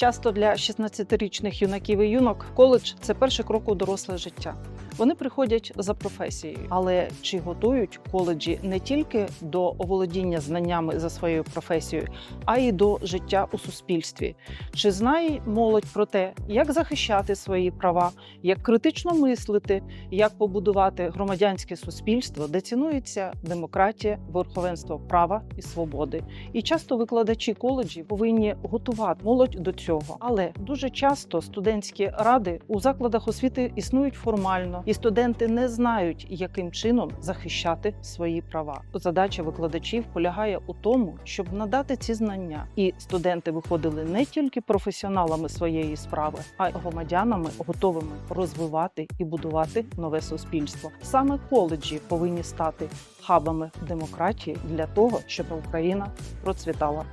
Часто для 16-річних юнаків і юнок коледж це перший крок у доросле життя. Вони приходять за професією, але чи готують коледжі не тільки до оволодіння знаннями за своєю професією, а й до життя у суспільстві? Чи знає молодь про те, як захищати свої права, як критично мислити, як побудувати громадянське суспільство, де цінується демократія, верховенство права і свободи? І часто викладачі коледжів повинні готувати молодь до цього. Але дуже часто студентські ради у закладах освіти існують формально, і студенти не знають, яким чином захищати свої права. Задача викладачів полягає у тому, щоб надати ці знання, і студенти виходили не тільки професіоналами своєї справи, а й громадянами, готовими розвивати і будувати нове суспільство. Саме коледжі повинні стати хабами демократії для того, щоб Україна процвітала.